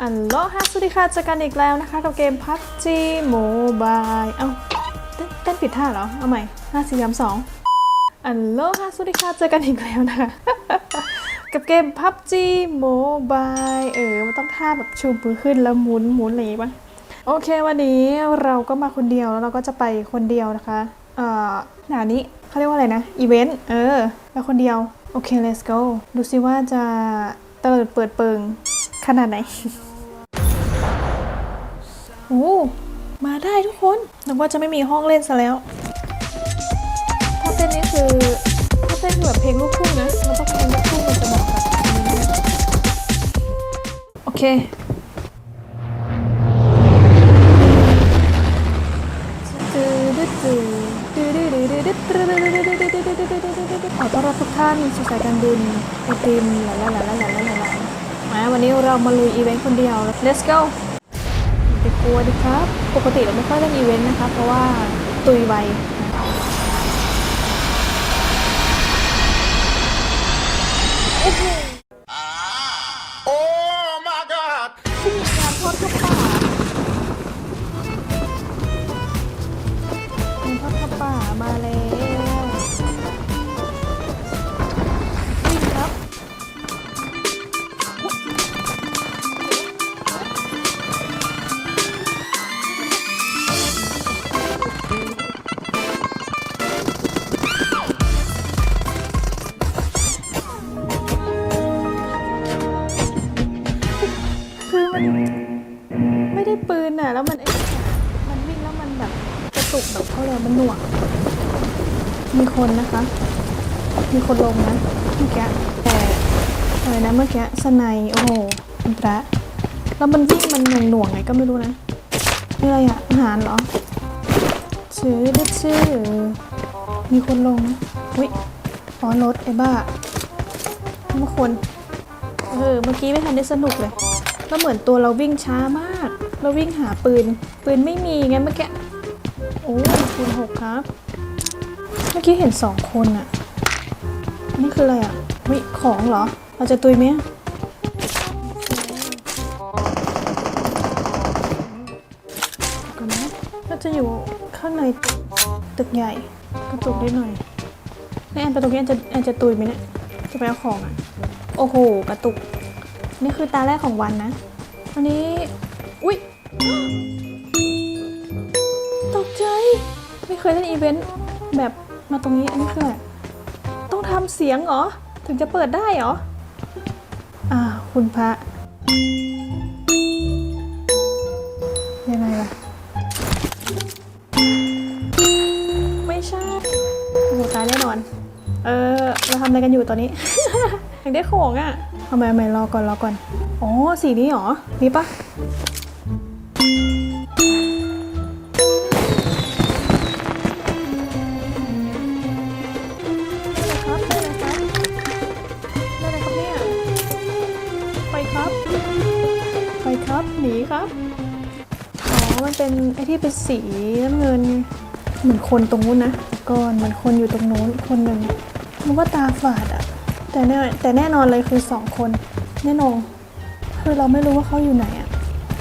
อันโลฮะสวัสดีค่ะเจอกันอีกแล้วนะคะกับเกม PUBG Mobile เอ้าเต้นติดท่าเหรอ เอาใหม่ห้าสี่สามสองอันโลฮะสวัสดีค่ะเจอกันอีกแล้วนะคะ กับเกม PUBG Mobile เออ มันต้องท่าแบบชูมือขึ้นแล้วหมุนหมุนอะไรอย่างงี้ปะโอเควันนี้เราก็มาคนเดียวแล้วเราก็จะไปคนเดียวนะคะ เอ่อหนานี้เขาเรียกว่าอะไรนะ อีเวนต์ เออไปคนเดียว โอเค let's go ดูซิว่าจะเติดเปิดเปิง ขนาดไหนโอ้มาได้ทุกคนนึกว่าจะไม่มีห้องเล่นซะแล้ว ถ้าเต้นนี่คือ ถ้าเต้นคือแบบเพลงลูกทุ่งนะ มันต้องเพลงลูกทุ่งมันจะเหมาะกับโอเค ขอต้อนรับทุกท่านสู่สายการบินไอติมหลาลาลาลาลาลา วันนี้เรามาลุยอีเวนต์คนเดียว let's go ไปกลัวดิครับ ปกติเราไม่ค่อยเล่นอีเวนต์นะคะเพราะว่าตุยไว Oh แล้วมันไอ้มันวิ่งแล้วมันแบบกระตุกแบบเขาเลยมันหน่วง มีคนนะคะ มีคนลงนะเมื่อกี้แต่อะไรนะเมื่อกี้สไนยโอ้โหคุณพระแล้วมันวิ่งมันหน่วงหน่วงไงก็ไม่รู้นะนี่อะไรอะอาหารเหรอชื่อเด็ดชื่อ มีคนลงนะวิอ๋อรถไอ้บ้าเมื่อคนเออเมื่อกี้ไม่ทันได้สนุกเลยก็เหมือนตัวเราวิ่งช้ามาก เราวิ่งหาปืน ปืนไม่มีไงเมื่อกี้ โอ้คูณหกครับ เมื่อกี้เห็นสองคนอะนี่คืออะไรอะวิของเหรอ เราจะตุยไหมก่อนนะเราจะอยู่ข้างในตึกใหญ่กระตุกนิดหน่อยนี่แอนไปตรงนี้แอนจะแอนจะตุยไหมเนี่ย จะไปเอาของอะ โอ้โห กระตุก นี่คือตาแรกของวันนะ วันนี้ ตกใจ ไม่เคยเล่นอีเวนต์แบบมาตรงนี้อันนี้คืออะไรต้องทำเสียงเหรอ ถึงจะเปิดได้เหรอ อ่า คุณพระ ยังไงล่ะ ไม่ใช่โอ้โหตายแน่นอน เออ เราทำอะไรกันอยู่ตอนนี้ อยากได้ของอะ่ะทำไมทำไมรอก่อนรอก่อน อ๋อ สีนี้เหรอ นี่ปะ ครับได้เลยครับได้เลยครับเนี่ยไปครับ ไปครับ หนีครับ อ๋อ มันเป็นไอที่เป็นสีน้ำเงิน เหมือนคนตรงนู้นนะก่อนเหมือนคนอยู่ตรงนู้นคนหนึ่งมันว่าตาฝาดอะแต่แน่แต่แน่นอนเลยคือสองคน แน่นอนคือเราไม่รู้ว่าเขาอยู่ไหนอะ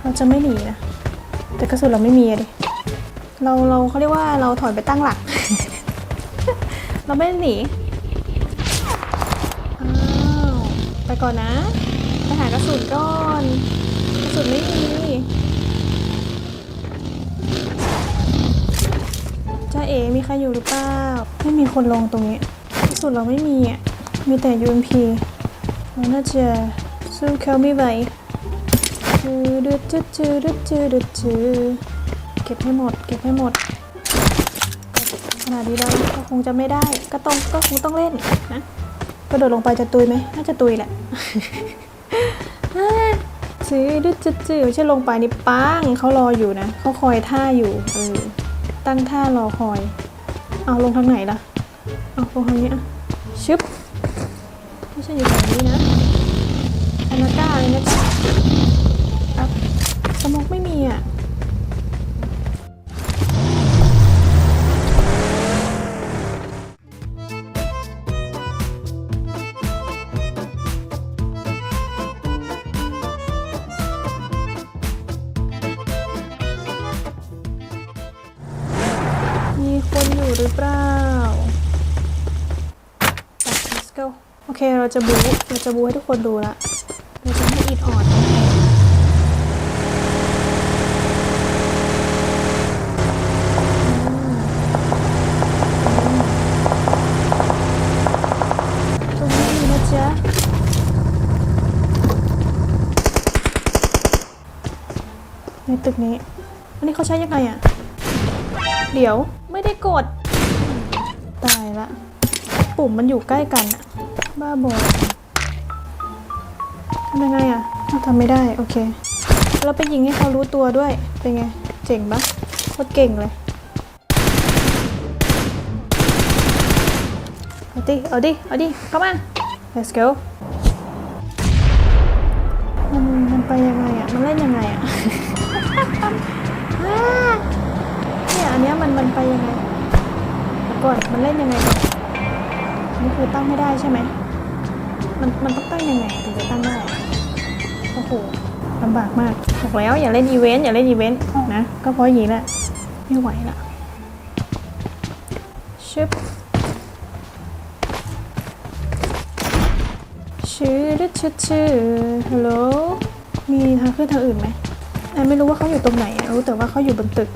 เราจะไม่หนีนะ แต่กระสุนเราไม่มีอะดิเราเราเขาเรียกว่าเราถอยไปตั้งหลัก เราไม่หนีอ้าไปก่อนนะ ไปหากระสุนก่อน กระสุนไม่มีจ้าเอ๋มีใครอยู่หรือเปล่า ไม่มีคนลงตรงนี้ที่สุดเราไม่มีอะ มีแต่ UMP เราน่าจะสู้เขาไม่ไหว จืดจืดจืดจืดจืดเก็บให้หมด เก็บให้หมด ขนาดนี้แล้วก็คงจะไม่ได้ ก็ต้องก็คงต้องเล่นนะกระโดดลงไปจะตุยไหมน่าจะตุยแหละจืดจืดจืดไม่ใช่ลงไปนี่ปังเขารออยู่นะเขาคอยท่าอยู่เออตั้งท่ารอคอย เอาลงทางไหนล่ะ เอาลงทางนี้อะชึบไม่ใช่อยู่แถวนี้นะอนาก้าเลยนะจ๊ะ มกไม่มีอะ มีคนอยู่หรือเปล่า let's go โอเค เราจะบูเราจะบูให้ทุกคนดูละ เราจะให้อิดออด ตึกนี้ อันนี้เขาใช้ยังไงอะเดี๋ยวไม่ได้กด ตายละ ปุ่มมันอยู่ใกล้กันอะบ้าบอทำยังไงอะทำไม่ได้ โอเคเราไปยิงให้เขารู้ตัวด้วย เป็นไง เจ๋งปะโคตรเก่งเลย เอาดิ เอาดิ เอาดิ เข้ามา let's go มันมันไปยังไงอะมันเล่นยังไงอะอ่า เนี่ยอันเนี้ยมันมันไปยังไงก่อนมันเล่นยังไงก่อนนี่คือตั้งไม่ได้ใช่ไหมมันมันต้องตั้งยังไงถึงจะตั้งได้โอ้โหลำบากมากบอกแล้วอย่าเล่นอีเวนต์อย่าเล่นอีเวนต์นะก็เพราะอย่างนี้แหละไม่ไหวละชึบชื่อดึชื่อชื่อฮัลโหลมีทางขึ้นทางอื่นไหม แอนไม่รู้ว่าเขาอยู่ตรงไหนอะรู้แต่ว่าเขาอยู่บนตึก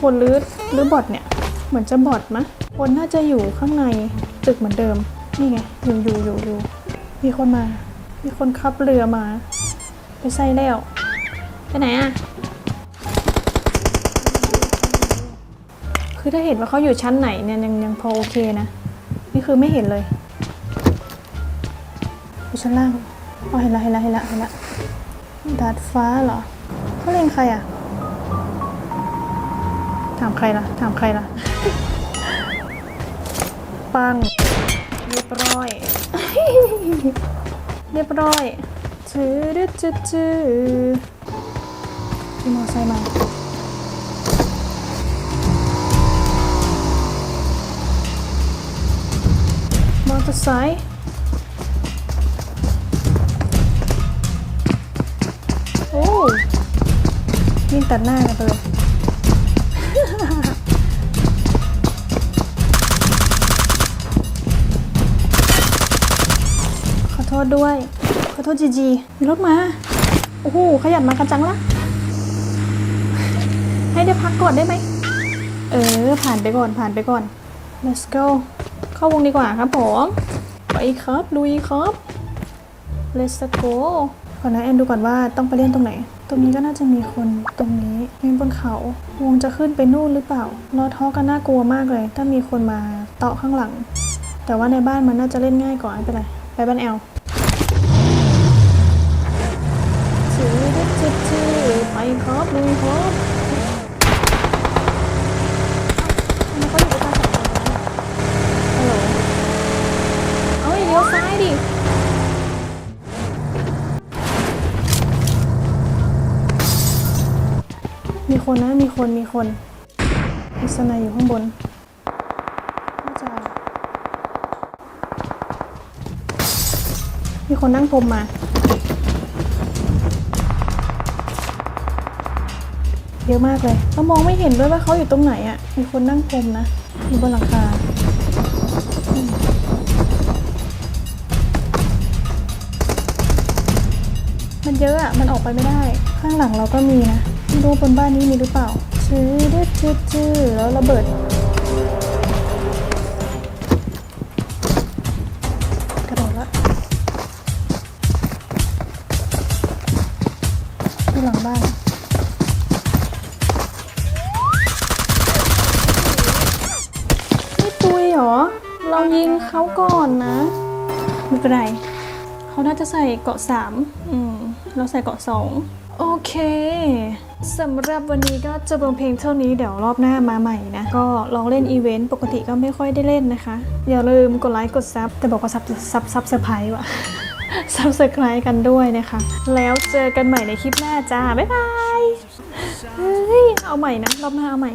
คนหรือหรือบอทเนี่ย เหมือนจะบอทมะ คนน่าจะอยู่ข้างในตึกเหมือนเดิม นี่ไง อยู่อยู่อยู่อยู่มีคนมา มีคนขับเรือมา ไปใส่แล้ว ไปไหนอะคือถ้าเห็นว่าเขาอยู่ชั้นไหนเนี่ยยังยังพอโอเคนะ นี่คือไม่เห็นเลยอยู่ชั้นล่าง อ๋อเห็นละเห็นละเห็นละเห็นละดาดฟ้าเหรอเขาเล็งใครอะ ถามใครล่ะ ถามใครล่ะ ปัง เรียบร้อย เรียบร้อยชื่อดื้อจืดจืดมีมอไซค์มามอเตอร์ไซค์ วิ่งตัดหน้ากันไปเลยขอโทษด้วย ขอโทษจีจีมีรถมา โอ้โห ขยันมากันจังละให้ได้พักก่อนได้ไหม เออ ผ่านไปก่อน ผ่านไปก่อน let's go เข้าวงดีกว่าครับผม ไปครับลุยครับ let's go ขอนะแอนดูก่อนว่าต้องไปเล่นตรงไหน ตรงนี้ก็น่าจะมีคนตรงนี้มีบนเขา วงจะขึ้นไปนู่นหรือเปล่าล้อท้อกันน่ากลัวมากเลย ถ้ามีคนมาเตาะข้างหลัง แต่ว่าในบ้านมันน่าจะเล่นง่ายกว่าไม่เป็นไรไปบ้านแอลชื่อเด็ดชื่อชื่อไปครับลุยครับทำไมเขาอยู่ด้วยกันสองคนวะฮัลโหลเอาอย่าเลี้ยวซ้ายดิ มีคนนะ มีคน มีคนมีสไนอยู่ข้างบนน่าจะมีคนนั่งพรมมา เยอะมากเลยเรามองไม่เห็นด้วยว่าเขาอยู่ตรงไหนอะ่ะ มีคนนั่งพรมนะ อยู่บนหลังคามันเยอะอะมันออกไปไม่ได้ ข้างหลังเราก็มีนะ ไม่รู้บนบ้านนี้มีหรือเปล่าชื่อดืดชื่อชื่อแล้วระเบิดกระโดดละที่หลังบ้านไม่ตุยเหรอ เรายิงเขาก่อนนะไม่เป็นไรเขาน่าจะใส่เกาะสามอืม เราใส่เกาะสอง โอเคสำหรับวันนี้ก็จะเป็นเพลงเท่านี้เดี๋ยวรอบหน้ามาใหม่นะ ก็ลองเล่นอีเวนต์ปกติก็ไม่ค่อยได้เล่นนะคะ อย่าลืมกดไลค์กดซับแต่บอกว่าซับซับซับเซอร์ไพรส์ว่ะซับสไครต์กันด้วยนะคะ แล้วเจอกันใหม่ในคลิปหน้าจ้า บ๊ายบาย เฮ้ย เอาใหม่นะ รอบหน้าเอาใหม่